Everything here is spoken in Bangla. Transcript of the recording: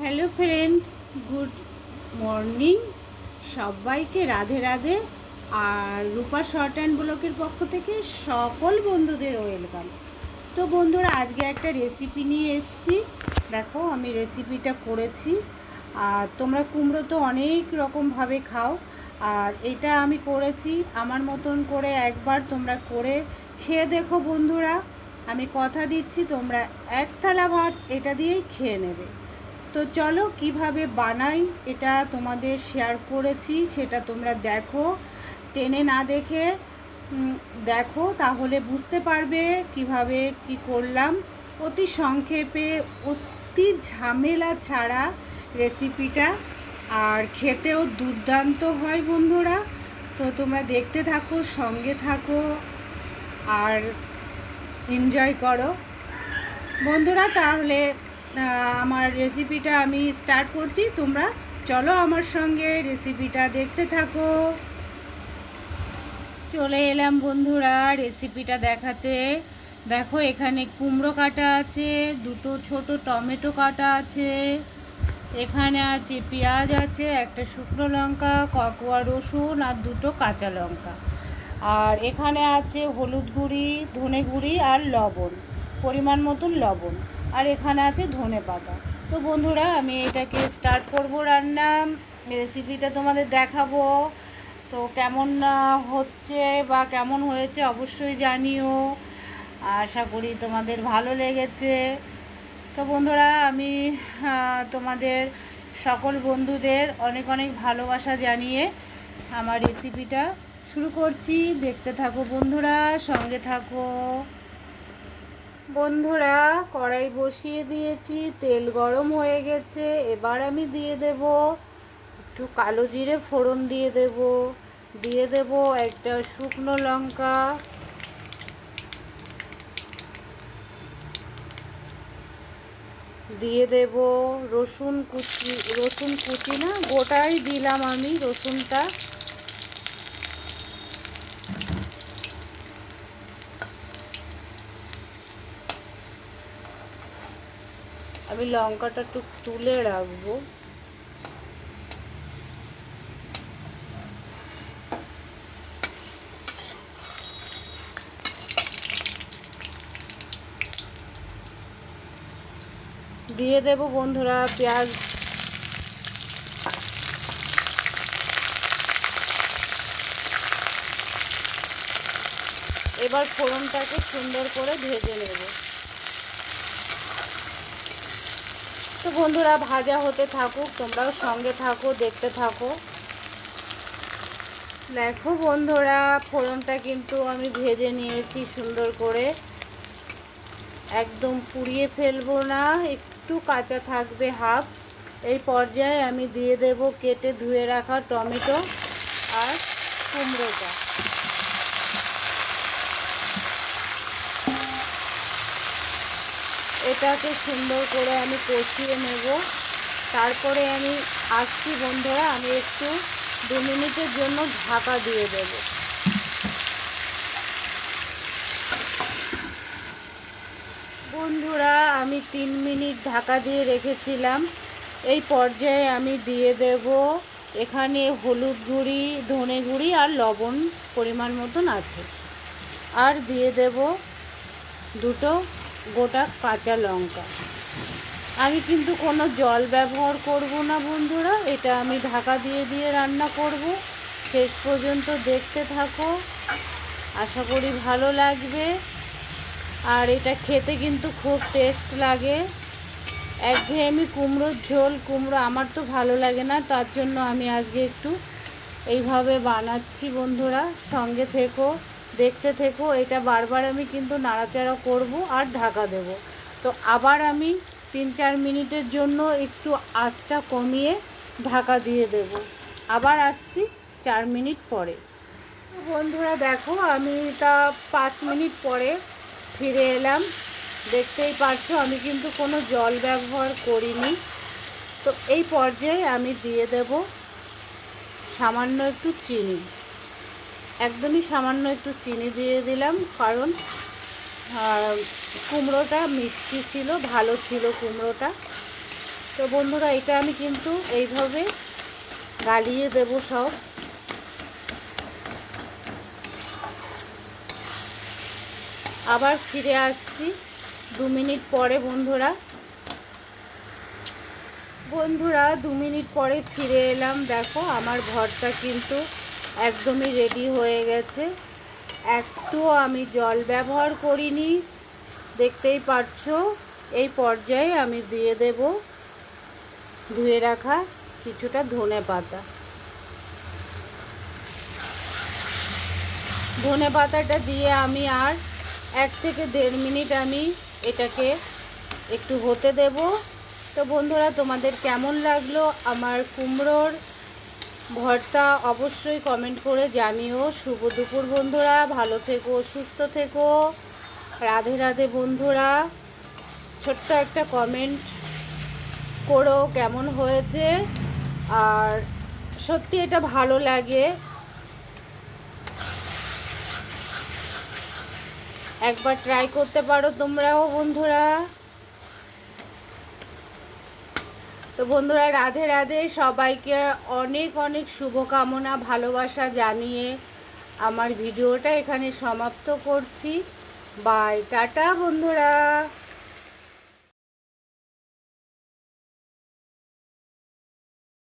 হ্যালো ফ্রেন্ড গুড মর্নিং সবাইকে রাধে রাধে। আর রূপা শর্ট অ্যান্ড ব্লকের পক্ষ থেকে সকল বন্ধুদের ওয়েলকাম তো বন্ধুরা, আজকে একটা রেসিপি নিয়ে এসছি। দেখো, আমি রেসিপিটা করেছি। আর তোমরা কুমড়ো তো অনেক রকমভাবে খাও। আর এটা আমি করেছি, আমার মতন করে একবার তোমরা করে খেয়ে দেখো বন্ধুরা। আমি কথা দিচ্ছি, তোমরা এক থালা ভাত এটা দিয়েই খেয়ে নেবে। তো চলো কীভাবে বানাই এটা তোমাদের শেয়ার করেছি, সেটা তোমরা দেখো। টেনে না দেখে দেখো, তাহলে বুঝতে পারবে কীভাবে কি করলাম। অতি সংক্ষেপে, অতি ঝামেলা ছাড়া রেসিপিটা আর খেতেও দুর্দান্ত হয় বন্ধুরা। তো তোমরা দেখতে থাকো, সঙ্গে থাকো আর এনজয় করো। বন্ধুরা, তাহলে আমার রেসিপিটা আমি স্টার্ট করছি। তোমরা চলো আমার সঙ্গে রেসিপিটা দেখতে থাকো। চলে এলাম বন্ধুরা রেসিপিটা দেখাতে। দেখো, এখানে কুমড়ো কাটা আছে, দুটো ছোট টমেটো কাটা আছে। এখানে আছে পেঁয়াজ আছে, একটা শুকনো লঙ্কা, ককোয়া রসুন আর দুটো কাঁচা লঙ্কা। আর এখানে আছে হলুদ গুঁড়ি, ধনে গুঁড়ি আর লবণ, পরিমাণ মতন লবণ। আর এখানে আছে ধনে পাতা। তো বন্ধুরা, আমি এটাকে স্টার্ট করব রান্না। রেসিপিটা তোমাদের দেখাবো। তো কেমন হচ্ছে বা কেমন হয়েছে অবশ্যই জানিও। আশা করি তোমাদের ভালো লেগেছে। তো বন্ধুরা, আমি তোমাদের সকল বন্ধুদের অনেক অনেক ভালোবাসা জানিয়ে আমার রেসিপিটা শুরু করছি। দেখতে থাকো বন্ধুরা, সঙ্গে থাকো। বন্ধুরা, কড়াই বসিয়ে দিয়েছি, তেল গরম হয়ে গেছে, এবার আমি দিয়ে দেব একটু কালো জিরে ফোড়ন দিয়ে দেব। দিয়ে দেব একটা শুকনো লঙ্কা। দিয়ে দেব রসুন কুচি রসুন কুচি না, গোটাই দিলাম আমি রসুনটা। আমি লঙ্কাটা একটু তুলে রাখব। দিয়ে দেব বন্ধুরা পেঁয়াজ। এবার ফোড়নটাকে সুন্দর করে ভেজে নেব। তো বন্ধুরা, ভাজা হতে থাকুক, তোমরাও সঙ্গে থাকো, দেখতে থাকো। দেখো বন্ধুরা, ফোড়নটা কিন্তু আমি ভেজে নিয়েছি সুন্দর করে। একদম পুড়িয়ে ফেলব না, একটু কাঁচা থাকবে হাফ। এই পর্যায়ে আমি দিয়ে দেব কেটে ধুয়ে রাখা টমেটো আর কুমড়োটা। এটাকে সুন্দর করে আমি কষিয়ে নেব। তারপরে আমি আসছি বন্ধুরা, আমি একটু দু মিনিটের জন্য ঢাকা দিয়ে দেব বন্ধুরা আমি তিন মিনিট ঢাকা দিয়ে রেখেছিলাম। এই পর্যায়ে আমি দিয়ে দেব এখানে হলুদ গুঁড়ি, ধনে গুঁড়ি আর লবণ পরিমাণ মতন আছে। আর দিয়ে দেব দুটো গোটা কাঁচা লঙ্কা। আমি কিন্তু কোনো জল ব্যবহার করব না বন্ধুরা, এটা আমি ঢাকা দিয়ে দিয়ে রান্না করব। শেষ পর্যন্ত দেখতে থাকো। আশা করি ভালো লাগবে। আর এটা খেতে কিন্তু খুব টেস্ট লাগে। একঘেয়েমি কুমড়োর ঝোল, কুমড়ো আমার তো ভালো লাগে না, তার জন্য আমি আজকে একটু এইভাবে বানাচ্ছি বন্ধুরা। সঙ্গে থেকো, দেখতে থেকো, এটা বারবার আমি কিন্তু নাড়াচাড়া করব আর ঢাকা দেব। তো আবার আমি তিন চার মিনিটের জন্য একটু আঁচটা কমিয়ে ঢাকা দিয়ে দেব। আবার আসছি চার মিনিট পরে। বন্ধুরা দেখো, আমি তা পাঁচ মিনিট পরে ফিরে এলাম। দেখতেই পারছ, আমি কিন্তু কোনো জল ব্যবহার করিনি। তো এই পর্যায়ে আমি দিয়ে দেব সামান্য একটু চিনি। একদমই সামান্য একটু চিনি দিয়ে দিলাম, কারণ কুমড়োটা মিষ্টি ছিল, ভালো ছিল কুমড়োটা। তো বন্ধুরা, এটা আমি কিন্তু এইভাবে গালিয়ে দেবো সব। আবার ফিরে আসছি দু মিনিট পরে বন্ধুরা। বন্ধুরা, দু মিনিট পরে ফিরে এলাম। দেখো, আমার ভরটা কিন্তু একদমই রেডি হয়ে গেছে। একটুও আমি জল ব্যবহার করিনি। দেখতেই পাচ্ছো এই পর্যায়ে আমি দিয়ে দেব ধুয়ে রাখা কিছুটা ধনে পাতা। ধনে পাতাটা দিয়ে আমি আর এক থেকে দেড় মিনিট আমি এটাকে একটু হতে দেব। তো বন্ধুরা, তোমাদের কেমন লাগল আমার কুমড়োর ভর্তা? অবশ্যই কমেন্ট করে জানিও। শুভ দুপুর বন্ধুরা, ভালো থেকো, সুস্থ থেকো। রাধে রাধে বন্ধুরা। ছোট্ট একটা কমেন্ট করো কেমন হয়েছে। আর সত্যি এটা ভালো লাগে। একবার ট্রাই করতে পারো তোমরাও, বন্ধুরা। তো বন্ধুরা, রাধে রাধে, সবাইকে অনেক অনেক শুভকামনা, ভালোবাসা জানিয়ে আমার ভিডিওটা এখানে সমাপ্ত করছি। বাই টাটা, বন্ধুরা।